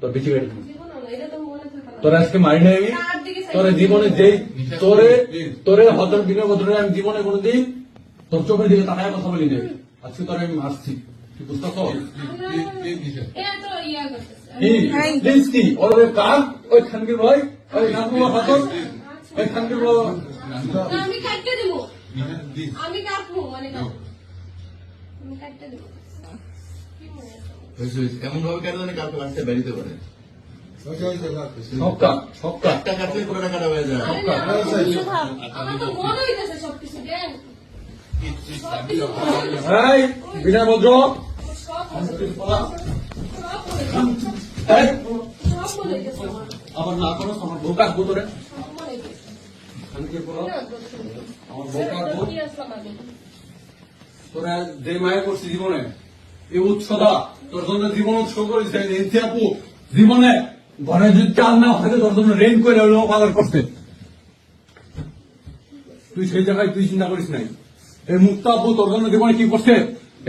তোর বেশি বেড়ে মনে। তোর আজকে মারি নাই আমি তোর জীবনে যেই তোরে তোরে হতর বিনয় বদলে আমি জীবনে কোনোদিন তোর চোখের দিকে তাকায় কথা বলি নাই। আজকে তোর আমি মারছি। তুই বুঝতে পারছ? এ তো ইয়া প্লিজ কি? ওর ওই ভাই? ওই ভাই আমি কাটতে দিব। আমি কাটবো মানে আমি কাটতে দিব। কি আছে? এমন ভাবে কাটা জানি কালকে বাচ্চা বেরিতে পারে। একটা কাটলে পুরোটা কাটা হয়ে যায়। বিনয় ভদ্র। আবার না করো আমার বউ কাকবো তোরে সব হইতেছে। খানকির বলো। না, দোস্ত। আমার আসলাম আমি? তোরা যে মায়া করছি জীবনে এই উৎসদা তোর জন্য জীবন উৎসব করেছে। এনসি আপু জীবনে ঘরে যদি চাল না থাকে তোর জন্য রেন করে হলেও পালন করতে। তুই সেই জায়গায় তুই চিন্তা করিস নাই। এই মুক্তা আপু তোর জন্য জীবনে কি করছে?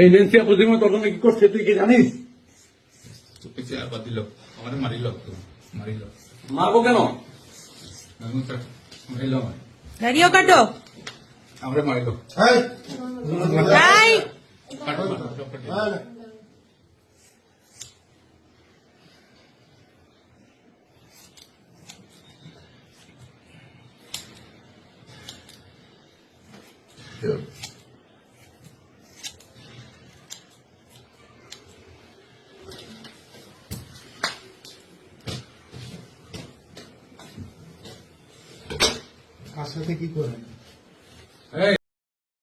এই নেন্সি আপু জীবনে তোর জন্য কি করছে তুই কি জানিস? দিল আমার মারিল মারিল। মারবো কেন? মারিল দাঁড়িয়েও কাটো। আমরা মারিল। কাটো। সব কাটো কার সাথে কি করেন